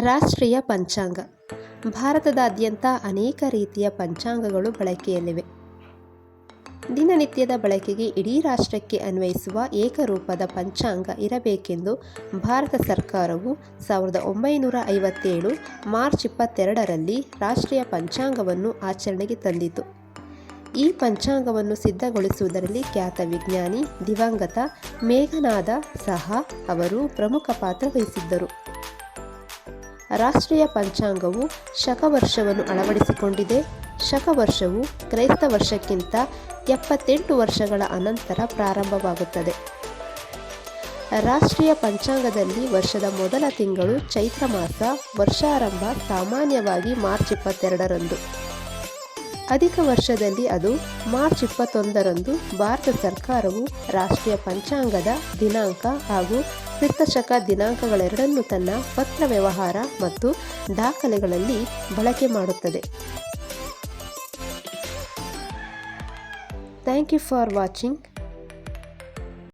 ರಾಷ್ಟ್ರೀಯ ಪಂಚಾಂಗ. ಭಾರತದಾದ್ಯಂತ ಅನೇಕ ರೀತಿಯ ಪಂಚಾಂಗಗಳು ಬಳಕೆಯಲ್ಲಿವೆ. ದಿನನಿತ್ಯದ ಬಳಕೆಗೆ ಇಡೀ ರಾಷ್ಟ್ರಕ್ಕೆ ಅನ್ವಯಿಸುವ ಏಕರೂಪದ ಪಂಚಾಂಗ ಇರಬೇಕೆಂದು ಭಾರತ ಸರ್ಕಾರವು ಸಾವಿರದ ಒಂಬೈನೂರ ಐವತ್ತೇಳು ಮಾರ್ಚ್ ಇಪ್ಪತ್ತೆರಡರಲ್ಲಿ ರಾಷ್ಟ್ರೀಯ ಪಂಚಾಂಗವನ್ನು ಆಚರಣೆಗೆ ತಂದಿತು. ಈ ಪಂಚಾಂಗವನ್ನು ಸಿದ್ಧಗೊಳಿಸುವುದರಲ್ಲಿ ಖ್ಯಾತ ವಿಜ್ಞಾನಿ ದಿವಂಗತ ಮೇಘನಾದ ಸಹ ಅವರು ಪ್ರಮುಖ ಪಾತ್ರ ವಹಿಸಿದ್ದರು. ರಾಷ್ಟ್ರೀಯ ಪಂಚಾಂಗವು ಶಕವರ್ಷವನ್ನು ಅಳವಡಿಸಿಕೊಂಡಿದೆ. ಶಕವರ್ಷವು ಕ್ರೈಸ್ತ ವರ್ಷಕ್ಕಿಂತ ಎಪ್ಪತ್ತೆಂಟು ವರ್ಷಗಳ ಅನಂತರ ಪ್ರಾರಂಭವಾಗುತ್ತದೆ. ರಾಷ್ಟ್ರೀಯ ಪಂಚಾಂಗದಲ್ಲಿ ವರ್ಷದ ಮೊದಲ ತಿಂಗಳು ಚೈತ್ರ ಮಾಸ, ವರ್ಷಾರಂಭ ಸಾಮಾನ್ಯವಾಗಿ ಮಾರ್ಚ್ ಇಪ್ಪತ್ತೆರಡರಂದು. ಅಧಿಕ ವರ್ಷದಲ್ಲಿ ಅದು ಮಾರ್ಚ್ ಇಪ್ಪತ್ತೊಂದರಂದು ಭಾರತ ಸರ್ಕಾರವು ರಾಷ್ಟ್ರೀಯ ಪಂಚಾಂಗದ ದಿನಾಂಕ ಹಾಗೂ ಕ್ರಿಸ್ತಶಕ ದಿನಾಂಕಗಳೆರಡನ್ನು ತನ್ನ ಪತ್ರ ವ್ಯವಹಾರ ಮತ್ತು ದಾಖಲೆಗಳಲ್ಲಿ ಬಳಕೆ ಮಾಡುತ್ತದೆ. Thank you for watching